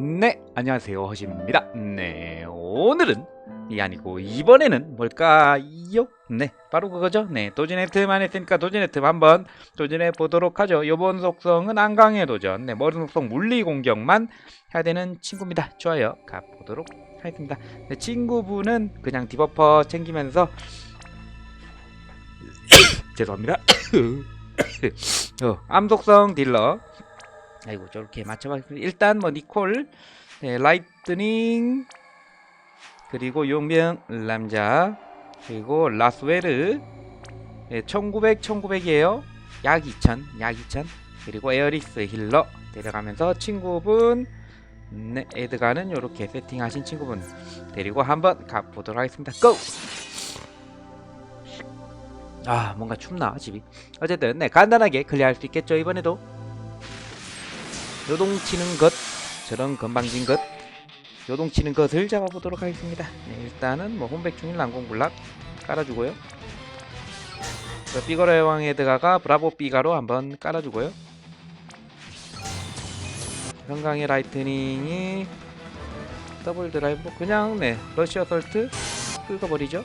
네, 안녕하세요. 허심입니다. 네, 오늘은 이 아니고 이번에는 뭘까요? 네, 바로 그거죠. 네, 도전해트만 했으니까 도전해트 한번 도전해 보도록 하죠. 요번 속성은 안강의 도전. 네, 머리 속성 물리 공격만 해야 되는 친구입니다. 좋아요. 가보도록 하겠습니다. 네, 친구분은 그냥 디버퍼 챙기면서 죄송합니다. 어, 암속성 딜러 아이고 저렇게 맞춰봤습니다. 일단 뭐 니콜, 네, 라이트닝, 그리고 용병 남자, 그리고 라스웨르, 네, 1900, 1900이에요. 약 2000, 약 2000. 그리고 에어리스 힐러 데려가면서 친구분, 네, 에드가는 이렇게 세팅하신 친구분 데리고 한번 가보도록 하겠습니다. 고! 아 뭔가 춥나 집이 어쨌든 네 간단하게 클리어할 수 있겠죠 이번에도 요동치는 것 저런 건방진 것 요동치는 것을 잡아보도록 하겠습니다. 네, 일단은 뭐 혼백중일 난공불락 깔아주고요. 그 삐거러의 왕에 드가가 브라보 삐가로 한번 깔아주고요. 현강의 라이트닝이 더블 드라이브 그냥 네 러시 어설트 긁어버리죠.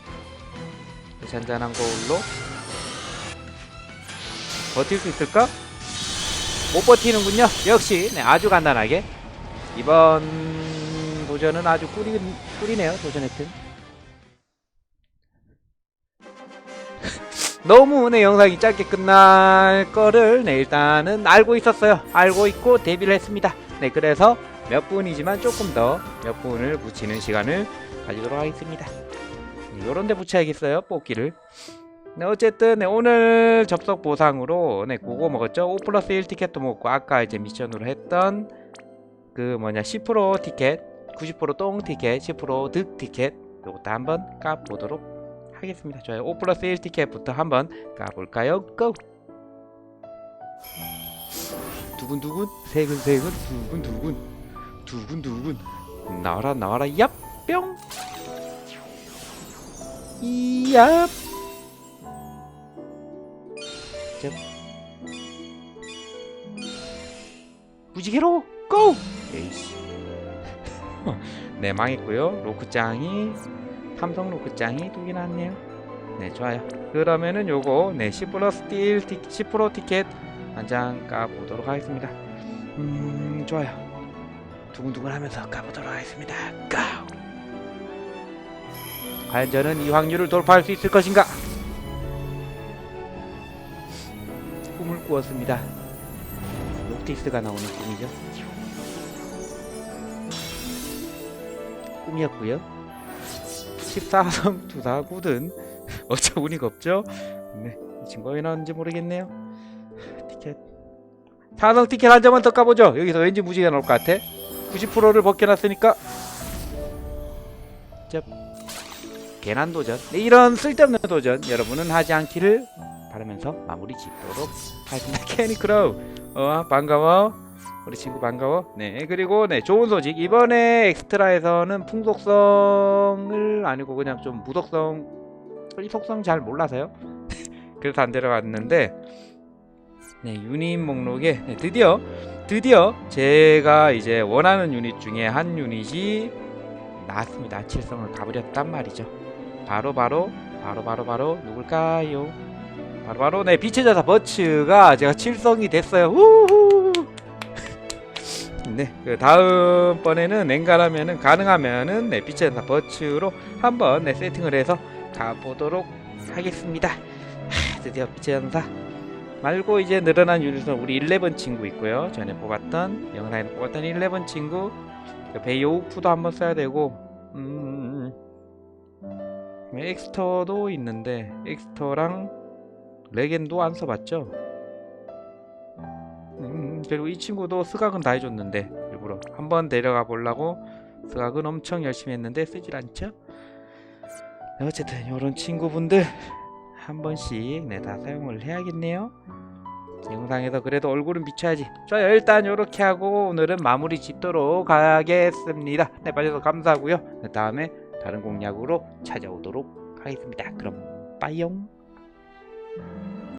잔잔한 거울로 버틸 수 있을까? 못 버티는군요. 역시 네, 아주 간단하게 이번 도전은 아주 꿀이, 꿀이네요. 도전 혜택. 너무 네 영상이 짧게 끝날 거를 네 일단은 알고 있었어요. 알고 있고 데뷔를 했습니다. 네 그래서 몇 분이지만 조금 더 몇 분을 붙이는 시간을 가지도록 하겠습니다. 요런 데 붙여야겠어요. 뽑기를. 네, 어쨌든 네, 오늘 접속 보상으로 네, 그거 먹었죠. 5 플러스 1 티켓도 먹고 아까 이제 미션으로 했던 그 뭐냐 10% 티켓, 90%똥 티켓, 10%득 티켓 요것도 한번 까보도록 하겠습니다. 좋아요. 5 플러스 1 티켓부터 한번 까볼까요? 고! 두근두근, 세근세근, 두근두근, 두근두근 나와라 나와라 얍! 뿅! 이야 자 무지개로 고! 에이씨. 네 망했고요. 로크짱이 삼성 로크짱이 두 개 나왔네요. 네 좋아요. 그러면은 요거 네 10 플러스 딜10% 티켓 한 장 까보도록 하겠습니다. 음 좋아요. 두근두근 하면서 까보도록 하겠습니다. 고! 과연 저는 이 확률을 돌파할 수 있을 것인가? 꾸었습니다. 녹티스가 나오는 꿈이죠. 꿈이었고요. 14성 투사 굳은 어처구니가 없죠? 네, 이 친구가 왜 나왔는지 모르겠네요. 티켓 4성 티켓 한 점만 더 까보죠. 여기서 왠지 무지개 나올 것 같아. 90%를 벗겨놨으니까 짭. 괜한 도전 네, 이런 쓸데없는 도전 여러분은 하지 않기를 바라면서 마무리 짓도록 하겠습니다. 캐니 크로우 어 반가워. 우리 친구 반가워. 네 그리고 네 좋은 소식. 이번에 엑스트라에서는 풍속성을 아니고 그냥 좀 무독성 이 속성 잘 몰라서요. 그래서 안 데려갔는데 네 유닛 목록에 네, 드디어 드디어 제가 이제 원하는 유닛 중에 한 유닛이 나왔습니다. 칠성을 가버렸단 말이죠. 바로 바로 바로 바로 바로 누굴까요? 바로 바로 네 빛의 자사 버츠가 제가 칠성이 됐어요. 우후. 네, 그 다음 번에는 엔간하면은 가능하면은 네 빛의 자사 버츠로 한번 네 세팅을 해서 가보도록 하겠습니다. 하, 드디어 빛의 전사 말고 이제 늘어난 유닛은 우리 11 친구 있고요. 전에 뽑았던 영상에 뽑았던 11 친구 그 베이오프도 한번 써야 되고 음. 엑스터도 있는데 엑스터랑 레겐도 안 써봤죠? 음, 그리고 이 친구도 스각은 다 해줬는데 일부러 한번 데려가 보려고 스각은 엄청 열심히 했는데 쓰질 않죠? 네, 어쨌든 이런 친구분들 한 번씩 네, 다 사용을 해야겠네요. 영상에서 그래도 얼굴은 비춰야지. 좋아요. 일단 이렇게 하고 오늘은 마무리 짓도록 하겠습니다. 네, 봐주셔서 감사하고요. 네, 다음에 다른 공략으로 찾아오도록 하겠습니다. 그럼 빠이용 Thank you.